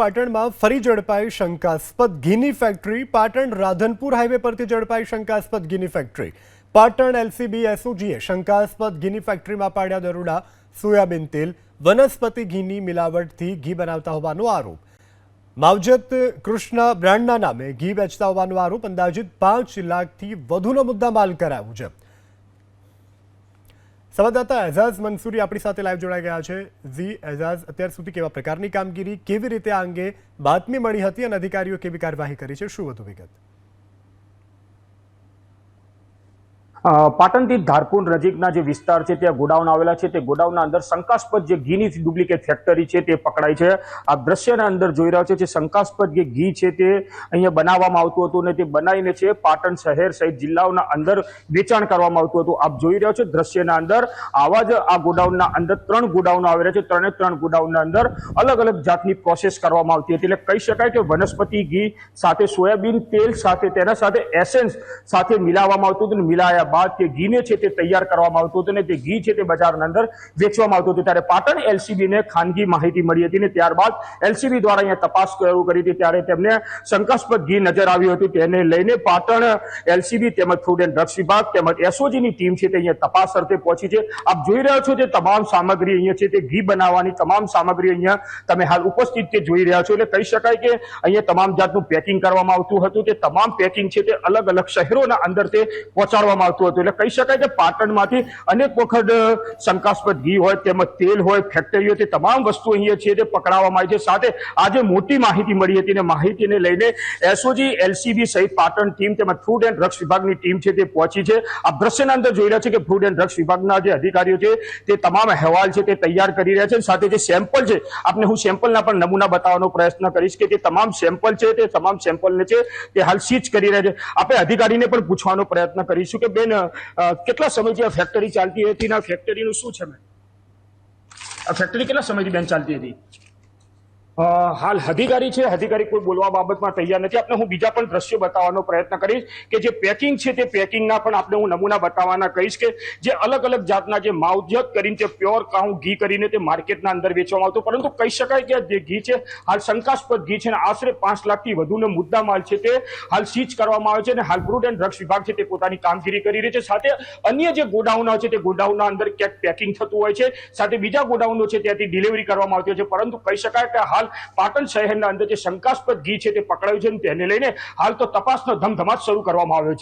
પાટણમાં ફરી ઝડપાઈ શંકાસ્પદ ઘીની ફેક્ટરી. પાટણ રાધનપુર હાઈવે પરથી ઝડપાઈ શંકાસ્પદ ઘીની ફેક્ટરી. પાટણ એલસીબી એસઓજીએ શંકાસ્પદ ઘીની ફેક્ટરીમાં પાડ્યા દરોડા, સોયાબીન તેલ, વનસ્પતિ ઘીની મિલાવટથી ઘી બનાવતા હોવાનો આરોપ. માવજત કૃષ્ણ બ્રાન્ડના નામે ઘી વેચતા હોવાનો આરોપ. અંદાજિત પાંચ લાખથી વધુનો મુદ્દામાલ કરાયો છે. સંવાદદાતા એઝાઝ મંસૂરી આપણી સાથે લાઈવ જોડાઈ ગયા છે. ઝી એઝાઝ, અત્યાર સુધી કેવા પ્રકારની કામગીરી, કેવી રીતે આ અંગે બાતમી મળી હતી અને અધિકારીઓ કેવી કાર્યવાહી કરી છે? શું વધુ વિગત? પાટણથી ધારપુર નજીકના જે વિસ્તાર છે, ત્યાં ગોડાઉન આવેલા છે. તે ગોડાઉનના અંદર શંકાસ્પદ જે ઘીની ડુપ્લિકેટ ફેક્ટરી છે, તે પકડાઈ છે. આ દ્રશ્યના અંદર જોઈ રહ્યા છે જે શંકાસ્પદ જે ઘી છે, તે અહીંયા બનાવવામાં આવતું હતું અને તે બનાવીને છે, પાટણ શહેર સહિત જિલ્લાઓના અંદર વેચાણ કરવામાં આવતું હતું. આપ જોઈ રહ્યા છો દ્રશ્યના અંદર આવા જ આ ગોડાઉનના અંદર ત્રણ ગોડાઉનો આવેલા છે. ત્રણે ત્રણ ગોડાઉનના અંદર અલગ અલગ જાતની પ્રોસેસ કરવામાં આવતી હતી. એટલે કહી શકાય કે વનસ્પતિ ઘી સાથે સોયાબીન તેલ સાથે તેના સાથે એસેન્સ સાથે મિલાવવામાં આવતું હતું મિલાયા બાદ તે ઘીને છે તે તૈયાર કરવામાં આવતું હતું અને તે ઘી છે તે બજારના અંદર વેચવામાં આવતું હતું. ત્યારે પાટણ એલસીબીને ખાનગી માહિતી મળી હતી અને ત્યારબાદ એલસીબી દ્વારા અહીંયા તપાસ કરી હતી. ત્યારે તેમને શંકાસ્પદ ઘી નજર આવ્યું હતું. તેને લઈને પાટણ એલસીબી તેમજ ફૂડ એન્ડ ડ્રગ્સ વિભાગ તેમજ એસઓજીની ટીમ છે તે અહીંયા તપાસ અર્થે પહોંચી છે. આપ જોઈ રહ્યા છો તે તમામ સામગ્રી અહીંયા છે તે ઘી બનાવવાની તમામ સામગ્રી અહીંયા તમે હાલ ઉપસ્થિત તે જોઈ રહ્યા છો. એટલે કહી શકાય કે અહીંયા તમામ જાતનું પેકિંગ કરવામાં આવતું હતું. તે તમામ પેકિંગ છે તે અલગ અલગ શહેરોના અંદર તે પહોંચાડવામાં આવતું હતું. એટલે કહી શકાય કે પાટણમાંથી અનેક વખત શંકાસ્પદ ઘી હોય, તેમજ તેલ હોય ફેક્ટરીઓ તે તમામ વસ્તુ અહીંયા છે તે પકડાવવામાં આવી છે. સાથે આજે મોટી માહિતી મળી હતી અને માહિતીને લઈને એસઓજી, એલસીબી સહિત પાટણ ટીમ તેમજ ફૂડ એન્ડ ડ્રગ્સ વિભાગની ટીમ છે તે પહોંચી છે. આ દ્રશ્યના અંદર જોઈ રહ્યા છે કે ફૂડ એન્ડ ડ્રગ્સ વિભાગના જે અધિકારીઓ છે તે તમામ અહેવાલ છે તે તૈયાર કરી રહ્યા છે. સાથે જે સેમ્પલ છે, આપને હું સેમ્પલના પણ નમૂના બતાવવાનો પ્રયત્ન કરીશ કે તે તમામ સેમ્પલ છે તે તમામ સેમ્પલને છે તે હાલ સીચ કરી રહ્યા છે. આપણે અધિકારીને પણ પૂછવાનો પ્રયત્ન કરીશું કે બેન અ, કેટલા સમયથી આ ફેક્ટરી ચાલતી હતી અને આ ફેક્ટરીનું શું છે બેન આ ફેક્ટરી કેટલા સમયથી બેન ચાલતી હતી? હાલ અધિકારી છે. અધિકારી કોઈ બોલવા બાબતમાં તૈયાર નથી. આપણે હું બીજા પણ દ્રશ્યો બતાવવાનો પ્રયત્ન કરીશ કે જે પેકિંગ છે તે પેકિંગના પણ આપણે હું નમૂના બતાવવાના કહીશ કે જે અલગ અલગ જાતના જે માવજત કરીને તે પ્યોર કાઉ ઘી કરીને તે માર્કેટના અંદર વેચવામાં આવતું. પરંતુ કહી શકાય કે જે ઘી છે, હાલ શંકાસ્પદ ઘી છે અને આશરે પાંચ લાખથી વધુનો મુદ્દા માલ છે તે હાલ સીઝ કરવામાં આવે છે અને હાલ ફ્રૂટ એન્ડ ડ્રગ્સ વિભાગ છે તે પોતાની કામગીરી કરી રહી છે. સાથે અન્ય જે ગોડાઉનો છે તે ગોડાઉનના અંદર ક્યાંક પેકિંગ થતું હોય છે. સાથે બીજા ગોડાઉનો છે ત્યાંથી ડિલિવરી કરવામાં આવતી હોય છે. પરંતુ કહી શકાય કે હાલ પાટણ શહેરના અંદર જે શંકાસ્પદ ઘી છે તે પકડાયું છે તેને લઈને હાલ તો તપાસનો ધમધમાટ શરૂ કરવામાં આવ્યો છે.